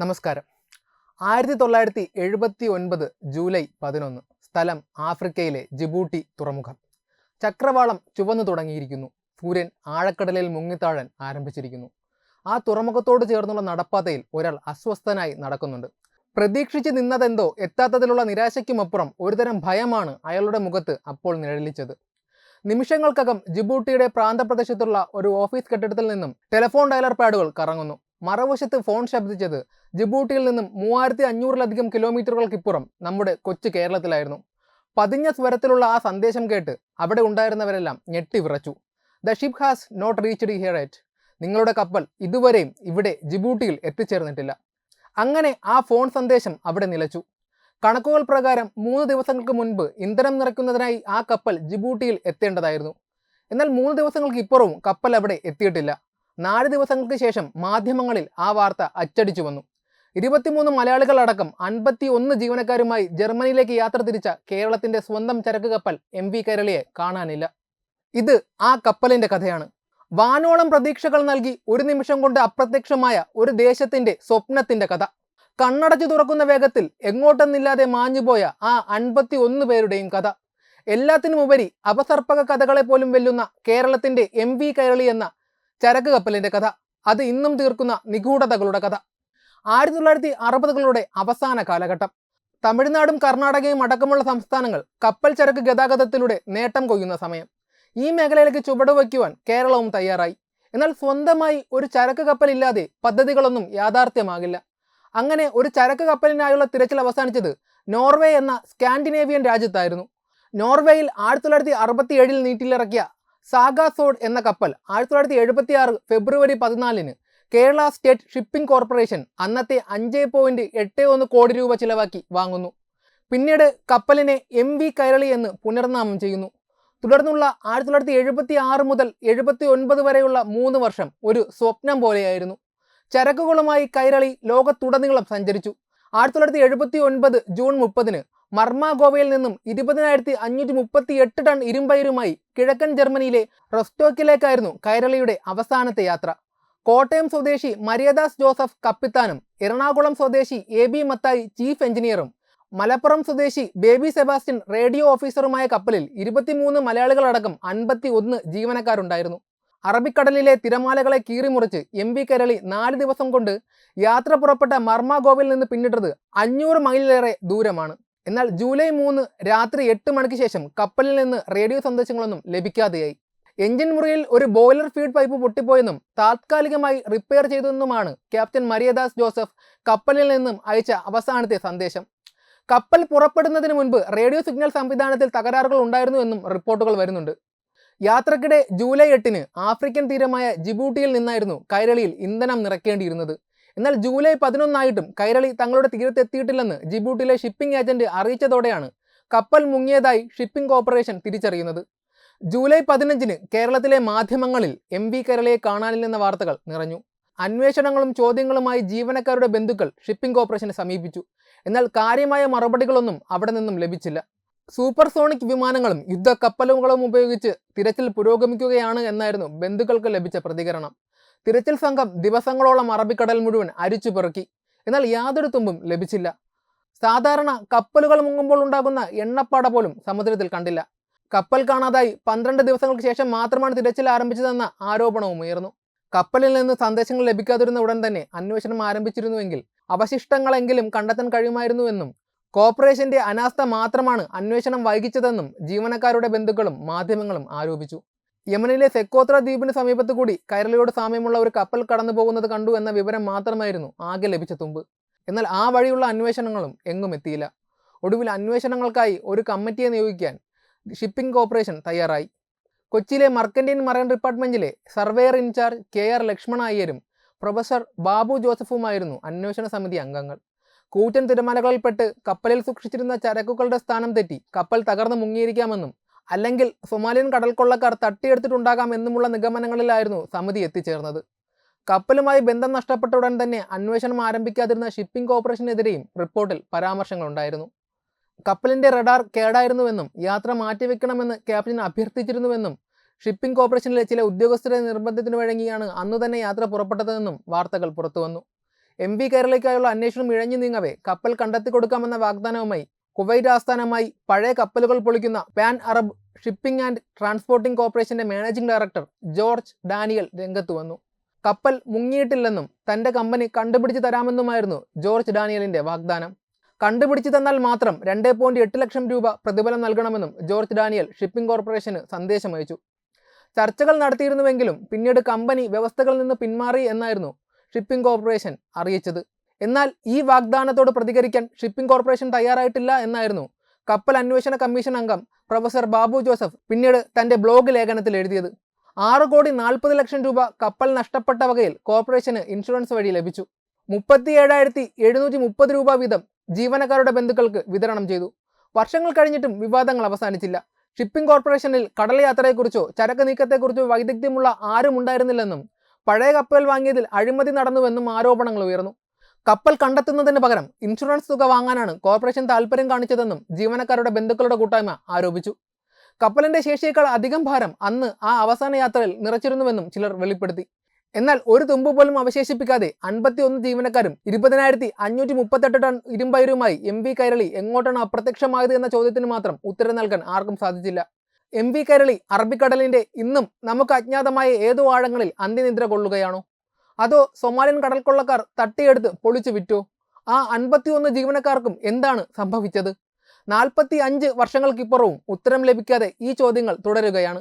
നമസ്കാരം. ആയിരത്തി തൊള്ളായിരത്തി എഴുപത്തി ഒൻപത് ജൂലൈ പതിനൊന്ന് സ്ഥലം ആഫ്രിക്കയിലെ ജിബൂട്ടി തുറമുഖം. ചക്രവാളം ചുവന്നു തുടങ്ങിയിരിക്കുന്നു. സൂര്യൻ ആഴക്കടലിൽ മുങ്ങിത്താഴാൻ ആരംഭിച്ചിരിക്കുന്നു. ആ തുറമുഖത്തോട് ചേർന്നുള്ള നടപ്പാതയിൽ ഒരാൾ അസ്വസ്ഥനായി നടക്കുന്നുണ്ട്. പ്രതീക്ഷിച്ച് നിന്നതെന്തോ എത്താത്തതിലുള്ള നിരാശയ്ക്കുമപ്പുറം ഒരുതരം ഭയമാണ് അയാളുടെ മുഖത്ത് അപ്പോൾ നിഴലിച്ചത്. നിമിഷങ്ങൾക്കകം ജിബൂട്ടിയുടെ പ്രാന്തപ്രദേശത്തുള്ള ഒരു ഓഫീസ് കെട്ടിടത്തിൽ നിന്നും ടെലിഫോൺ ഡയലർ പാഡുകൾ കറങ്ങുന്നു. മറുവശത്ത് ഫോൺ ശബ്ദിച്ചത് ജിബൂട്ടിയിൽ നിന്നും മൂവായിരത്തി അഞ്ഞൂറിലധികം കിലോമീറ്ററുകൾക്കിപ്പുറം നമ്മുടെ കൊച്ചു കേരളത്തിലായിരുന്നു. പതിഞ്ഞ സ്വരത്തിലുള്ള ആ സന്ദേശം കേട്ട് അവിടെ ഉണ്ടായിരുന്നവരെല്ലാം ഞെട്ടി വിറച്ചു. The ship has not reached here നിങ്ങളുടെ കപ്പൽ ഇതുവരെയും ഇവിടെ ജിബൂട്ടിയിൽ എത്തിച്ചേർന്നിട്ടില്ല. അങ്ങനെ ആ ഫോൺ സന്ദേശം അവിടെ നിലച്ചു. കണക്കുകൾ പ്രകാരം മൂന്ന് ദിവസങ്ങൾക്ക് മുൻപ് ഇന്ധനം നിറയ്ക്കുന്നതിനായി ആ കപ്പൽ ജിബൂട്ടിയിൽ എത്തേണ്ടതായിരുന്നു. എന്നാൽ മൂന്ന് ദിവസങ്ങൾക്ക് ഇപ്പുറവും കപ്പൽ അവിടെ എത്തിയിട്ടില്ല. നാല് ദിവസങ്ങൾക്ക് ശേഷം മാധ്യമങ്ങളിൽ ആ വാർത്ത അച്ചടിച്ചു വന്നു. ഇരുപത്തിമൂന്ന് മലയാളികളടക്കം അൻപത്തി ഒന്ന് ജീവനക്കാരുമായി ജർമ്മനിയിലേക്ക് യാത്ര തിരിച്ച കേരളത്തിന്റെ സ്വന്തം ചരക്ക് കപ്പൽ എം വി കൈരളിയെ കാണാനില്ല. ഇത് ആ കപ്പലിന്റെ കഥയാണ്. വാനോളം പ്രതീക്ഷകൾ നൽകി ഒരു നിമിഷം കൊണ്ട് അപ്രത്യക്ഷമായ ഒരു ദേശത്തിന്റെ സ്വപ്നത്തിന്റെ കഥ. കണ്ണടച്ചു തുറക്കുന്ന വേഗത്തിൽ എങ്ങോട്ടെന്നില്ലാതെ മാഞ്ഞുപോയ ആ അൻപത്തി ഒന്ന് പേരുടെയും കഥ. എല്ലാത്തിനുമുപരി അപസർപ്പക കഥകളെ പോലും വെല്ലുന്ന കേരളത്തിന്റെ എം വി കൈരളി എന്ന ചരക്ക് കപ്പലിന്റെ കഥ. അത് ഇന്നും തീർക്കുന്ന നിഗൂഢതകളുടെ കഥ. ആയിരത്തി തൊള്ളായിരത്തി അറുപതുകളുടെ അവസാന കാലഘട്ടം. തമിഴ്നാടും കർണാടകയും അടക്കമുള്ള സംസ്ഥാനങ്ങൾ കപ്പൽ ചരക്ക് ഗതാഗതത്തിലൂടെ നേട്ടം കൊയ്യുന്ന സമയം. ഈ മേഖലയിലേക്ക് ചുവടുവയ്ക്കുവാൻ കേരളവും തയ്യാറായി. എന്നാൽ സ്വന്തമായി ഒരു ചരക്ക് കപ്പലില്ലാതെ പദ്ധതികളൊന്നും യാഥാർത്ഥ്യമാകില്ല. അങ്ങനെ ഒരു ചരക്ക് കപ്പലിനായുള്ള തിരച്ചിൽ അവസാനിച്ചത് നോർവേ എന്ന സ്കാൻഡിനേവിയൻ രാജ്യത്തായിരുന്നു. നോർവേയിൽ ആയിരത്തി തൊള്ളായിരത്തി അറുപത്തി ഏഴിൽ നീറ്റിലിറക്കിയ സാഗാസോഡ് എന്ന കപ്പൽ ആയിരത്തി തൊള്ളായിരത്തി എഴുപത്തി ആറ് ഫെബ്രുവരി പതിനാലിന് കേരള സ്റ്റേറ്റ് ഷിപ്പിംഗ് കോർപ്പറേഷൻ അന്നത്തെ അഞ്ച് പോയിന്റ് എട്ട് ഒന്ന് കോടി രൂപ ചിലവാക്കി വാങ്ങുന്നു. പിന്നീട് കപ്പലിനെ എം വി കൈരളി എന്ന് പുനർനാമം ചെയ്യുന്നു. തുടർന്നുള്ള ആയിരത്തി തൊള്ളായിരത്തി എഴുപത്തി ആറ് മുതൽ എഴുപത്തി ഒൻപത് വരെയുള്ള മൂന്ന് വർഷം ഒരു സ്വപ്നം പോലെയായിരുന്നു. ചരക്കുകളുമായി കൈരളി ലോകത്തുടനീളം സഞ്ചരിച്ചു. ആയിരത്തി തൊള്ളായിരത്തി എഴുപത്തി ഒൻപത് ജൂൺ മുപ്പതിന് മർമ ഗോവയിൽ നിന്നും ഇരുപതിനായിരത്തി അഞ്ഞൂറ്റി മുപ്പത്തി എട്ട് ടൺ ഇരുമ്പയിരുമായി കിഴക്കൻ ജർമ്മനിയിലെ റൊസ്റ്റോക്കിലേക്കായിരുന്നു കൈരളിയുടെ അവസാനത്തെ യാത്ര. കോട്ടയം സ്വദേശി മരിയദാസ് ജോസഫ് കപ്പിത്താനും എറണാകുളം സ്വദേശി എ ബി മത്തായി ചീഫ് എഞ്ചിനീയറും മലപ്പുറം സ്വദേശി ബേബി സെബാസ്റ്റ്യൻ റേഡിയോ ഓഫീസറുമായ കപ്പലിൽ ഇരുപത്തിമൂന്ന് മലയാളികളടക്കം അൻപത്തി ഒന്ന് ജീവനക്കാരുണ്ടായിരുന്നു. അറബിക്കടലിലെ തിരമാലകളെ കീറിമുറിച്ച് എം വി കരളി നാല് ദിവസം കൊണ്ട് യാത്ര പുറപ്പെട്ട മർമാഗോവിൽ നിന്ന് പിന്നിട്ടത് അഞ്ഞൂറ് മൈലിലേറെ ദൂരമാണ്. എന്നാൽ ജൂലൈ മൂന്ന് രാത്രി എട്ട് മണിക്ക് ശേഷം കപ്പലിൽ നിന്ന് റേഡിയോ സന്ദേശങ്ങളൊന്നും ലഭിക്കാതെയായി. എഞ്ചിൻ മുറിയിൽ ഒരു ബോയിലർ ഫീഡ് പൈപ്പ് പൊട്ടിപ്പോയെന്നും താത്കാലികമായി റിപ്പയർ ചെയ്തെന്നുമാണ് ക്യാപ്റ്റൻ മരിയദാസ് ജോസഫ് കപ്പലിൽ നിന്നും അയച്ച അവസാനത്തെ സന്ദേശം. കപ്പൽ പുറപ്പെടുന്നതിന് മുൻപ് റേഡിയോ സിഗ്നൽ സംവിധാനത്തിൽ തകരാറുകൾ ഉണ്ടായിരുന്നു എന്നും റിപ്പോർട്ടുകൾ വരുന്നുണ്ട്. യാത്രക്കിടെ ജൂലൈ എട്ടിന് ആഫ്രിക്കൻ തീരമായ ജിബൂട്ടിയിൽ നിന്നായിരുന്നു കൈരളിയിൽ ഇന്ധനം നിറയ്ക്കേണ്ടിയിരുന്നത്. എന്നാൽ ജൂലൈ പതിനൊന്നായിട്ടും കൈരളി തങ്ങളുടെ തീരത്തെത്തിയിട്ടില്ലെന്ന് ജിബൂട്ടിലെ ഷിപ്പിംഗ് ഏജന്റ് അറിയിച്ചതോടെയാണ് കപ്പൽ മുങ്ങിയതായി ഷിപ്പിംഗ് കോർപ്പറേഷൻ തിരിച്ചറിയുന്നത്. ജൂലൈ പതിനഞ്ചിന് കേരളത്തിലെ മാധ്യമങ്ങളിൽ എം വി കേരളയെ കാണാനില്ലെന്ന വാർത്തകൾ നിറഞ്ഞു. അന്വേഷണങ്ങളും ചോദ്യങ്ങളുമായി ജീവനക്കാരുടെ ബന്ധുക്കൾ ഷിപ്പിംഗ് കോർപ്പറേഷനെ സമീപിച്ചു. എന്നാൽ കാര്യമായ മറുപടികളൊന്നും അവിടെ നിന്നും ലഭിച്ചില്ല. സൂപ്പർസോണിക് വിമാനങ്ങളും യുദ്ധക്കപ്പലുകളും ഉപയോഗിച്ച് തിരച്ചിൽ പുരോഗമിക്കുകയാണ് എന്നായിരുന്നു ബന്ധുക്കൾക്ക് ലഭിച്ച പ്രതികരണം. തിരച്ചിൽ സംഘം ദിവസങ്ങളോളം അറബിക്കടൽ മുഴുവൻ അരിച്ചു പെറുക്കി. എന്നാൽ യാതൊരു തുമ്പും ലഭിച്ചില്ല. സാധാരണ കപ്പലുകൾ മുങ്ങുമ്പോൾ ഉണ്ടാകുന്ന എണ്ണപ്പാട പോലും സമുദ്രത്തിൽ കണ്ടില്ല. കപ്പൽ കാണാതായി പന്ത്രണ്ട് ദിവസങ്ങൾക്ക് ശേഷം മാത്രമാണ് തിരച്ചിൽ ആരംഭിച്ചതെന്ന ആരോപണവും ഉയർന്നു. കപ്പലിൽ നിന്ന് സന്ദേശങ്ങൾ ലഭിക്കാതിരുന്ന ഉടൻ തന്നെ അന്വേഷണം ആരംഭിച്ചിരുന്നുവെങ്കിൽ അവശിഷ്ടങ്ങളെങ്കിലും കണ്ടെത്താൻ കഴിയുമായിരുന്നുവെന്നും കോർപ്പറേഷന്റെ അനാസ്ഥ മാത്രമാണ് അന്വേഷണം വൈകിച്ചതെന്നും ജീവനക്കാരുടെ ബന്ധുക്കളും മാധ്യമങ്ങളും ആരോപിച്ചു. യമനിലെ സെക്കോത്ര ദ്വീപിന് സമീപത്ത് കൂടി കൈരളിയോട് സാമ്യമുള്ള ഒരു കപ്പൽ കടന്നു പോകുന്നത് കണ്ടു എന്ന വിവരം മാത്രമായിരുന്നു ആകെ ലഭിച്ച തുമ്പ്. എന്നാൽ ആ വഴിയുള്ള അന്വേഷണങ്ങളും എങ്ങും എത്തിയില്ല. ഒടുവിൽ അന്വേഷണങ്ങൾക്കായി ഒരു കമ്മിറ്റിയെ നിയോഗിക്കാൻ ഷിപ്പിംഗ് കോർപ്പറേഷൻ തയ്യാറായി. കൊച്ചിയിലെ mercantile marine ഡിപ്പാർട്ട്മെന്റിലെ surveyor in charge K R Lakshmana അയ്യരും professor Babu ജോസഫുമായിരുന്നു അന്വേഷണ സമിതി അംഗങ്ങൾ. കൂറ്റൻ തിരമാലകളിൽപ്പെട്ട് കപ്പലിൽ സൂക്ഷിച്ചിരുന്ന ചരക്കുകളുടെ സ്ഥാനം തെറ്റി കപ്പൽ തകർന്നു മുങ്ങിയിരിക്കാമെന്നും അല്ലെങ്കിൽ സൊമാലിയൻ കടൽക്കൊള്ളക്കാർ തട്ടിയെടുത്തിട്ടുണ്ടാകാം എന്നുമുള്ള നിഗമനങ്ങളിലായിരുന്നു സമിതി എത്തിച്ചേർന്നത്. കപ്പലുമായി ബന്ധം നഷ്ടപ്പെട്ട ഉടൻ തന്നെ അന്വേഷണം ആരംഭിക്കാതിരുന്ന ഷിപ്പിംഗ് കോർപ്പറേഷനെതിരെയും റിപ്പോർട്ടിൽ പരാമർശങ്ങളുണ്ടായിരുന്നു. കപ്പലിന്റെ റഡാർ കേടായിരുന്നുവെന്നും യാത്ര മാറ്റിവെക്കണമെന്ന് ക്യാപ്റ്റൻ അഭ്യർത്ഥിച്ചിരുന്നുവെന്നും ഷിപ്പിംഗ് കോർപ്പറേഷനിലെ ചില ഉദ്യോഗസ്ഥരെ നിർബന്ധത്തിന് വഴങ്ങിയാണ് അന്നു തന്നെ യാത്ര പുറപ്പെട്ടതെന്നും വാർത്തകൾ പുറത്തുവന്നു. എം വി കേരളയ്ക്കായുള്ള അന്വേഷണം ഇഴഞ്ഞു നീങ്ങവേ കപ്പൽ കണ്ടെത്തി കൊടുക്കാമെന്ന വാഗ്ദാനവുമായി കുവൈറ്റ് ആസ്ഥാനമായി പഴയ കപ്പലുകൾ പൊളിക്കുന്ന Pan Arab shipping and transporting കോർപ്പറേഷന്റെ മാനേജിംഗ് ഡയറക്ടർ ജോർജ് ഡാനിയൽ രംഗത്ത് വന്നു. കപ്പൽ മുങ്ങിയിട്ടില്ലെന്നും തന്റെ കമ്പനി കണ്ടുപിടിച്ചു തരാമെന്നുമായിരുന്നു ജോർജ് ഡാനിയലിന്റെ വാഗ്ദാനം. കണ്ടുപിടിച്ചു തന്നാൽ മാത്രം രണ്ടേ പോയിന്റ് എട്ട് ലക്ഷം രൂപ പ്രതിഫലം നൽകണമെന്നും ജോർജ് ഡാനിയൽ ഷിപ്പിംഗ് കോർപ്പറേഷന് സന്ദേശമയച്ചു ചർച്ചകൾ നടത്തിയിരുന്നുവെങ്കിലും പിന്നീട് കമ്പനി വ്യവസ്ഥകളിൽ നിന്ന് പിന്മാറി എന്നായിരുന്നു ഷിപ്പിംഗ് കോർപ്പറേഷൻ അറിയിച്ചത്. എന്നാൽ ഈ വാഗ്ദാനത്തോട് പ്രതികരിക്കാൻ ഷിപ്പിംഗ് കോർപ്പറേഷൻ തയ്യാറായിട്ടില്ല എന്നായിരുന്നു. കപ്പൽ അന്വേഷണ കമ്മീഷൻ അംഗം പ്രൊഫസർ ബാബു ജോസഫ് പിന്നീട് തന്റെ ബ്ലോഗ് ലേഖനത്തിൽ എഴുതിയത്. ആറ് കോടി നാൽപ്പത് ലക്ഷം രൂപ കപ്പൽ നഷ്ടപ്പെട്ട വകയിൽ കോർപ്പറേഷന് ഇൻഷുറൻസ് വഴി ലഭിച്ചു. മുപ്പത്തി ഏഴായിരത്തി എഴുന്നൂറ്റി മുപ്പത് രൂപ വീതം ജീവനക്കാരുടെ ബന്ധുക്കൾക്ക് വിതരണം ചെയ്തു. വർഷങ്ങൾ കഴിഞ്ഞിട്ടും വിവാദങ്ങൾ അവസാനിച്ചില്ല. ഷിപ്പിംഗ് കോർപ്പറേഷനിൽ കടൽ യാത്രയെക്കുറിച്ചോ ചരക്ക് നീക്കത്തെക്കുറിച്ചോ വൈദഗ്ധ്യമുള്ള ആരും ഉണ്ടായിരുന്നില്ലെന്നും പഴയ കപ്പൽ വാങ്ങിയതിൽ അഴിമതി നടന്നുവെന്നും ആരോപണങ്ങൾ ഉയർന്നു. കപ്പൽ കണ്ടെത്തുന്നതിന് പകരം ഇൻഷുറൻസ് തുക വാങ്ങാനാണ് കോർപ്പറേഷൻ താൽപ്പര്യം കാണിച്ചതെന്നും ജീവനക്കാരുടെ ബന്ധുക്കളുടെ കൂട്ടായ്മ ആരോപിച്ചു. കപ്പലിന്റെ ശേഷിയേക്കാൾ അധികം ഭാരം അന്ന് ആ അവസാന യാത്രയിൽ നിറച്ചിരുന്നുവെന്നും ചിലർ വെളിപ്പെടുത്തി. എന്നാൽ ഒരു തുമ്പ് പോലും അവശേഷിപ്പിക്കാതെ അൻപത്തി ഒന്ന് ജീവനക്കാരും ഇരുപതിനായിരത്തി അഞ്ഞൂറ്റി മുപ്പത്തെട്ട് ടൺ ഇരുമ്പയരുമായി എം വി കൈരളി എങ്ങോട്ടാണ് അപ്രത്യക്ഷമായത് എന്ന ചോദ്യത്തിന് മാത്രം ഉത്തരം നൽകാൻ ആർക്കും സാധിച്ചില്ല. എം വി കൈരളി അറബിക്കടലിന്റെ ഇന്നും നമുക്ക് അജ്ഞാതമായ ഏതോ ആഴങ്ങളിൽ അന്ത്യനിദ്ര കൊള്ളുകയാണോ? അതോ സൊമാലിയൻ കടൽക്കൊള്ളക്കാർ തട്ടിയെടുത്ത് പൊളിച്ചു വിറ്റോ? ആ അൻപത്തിയൊന്ന് ജീവനക്കാർക്കും എന്താണ് സംഭവിച്ചത്? നാൽപ്പത്തി അഞ്ച് വർഷങ്ങൾക്കിപ്പുറവും ഉത്തരം ലഭിക്കാതെ ഈ ചോദ്യങ്ങൾ തുടരുകയാണ്.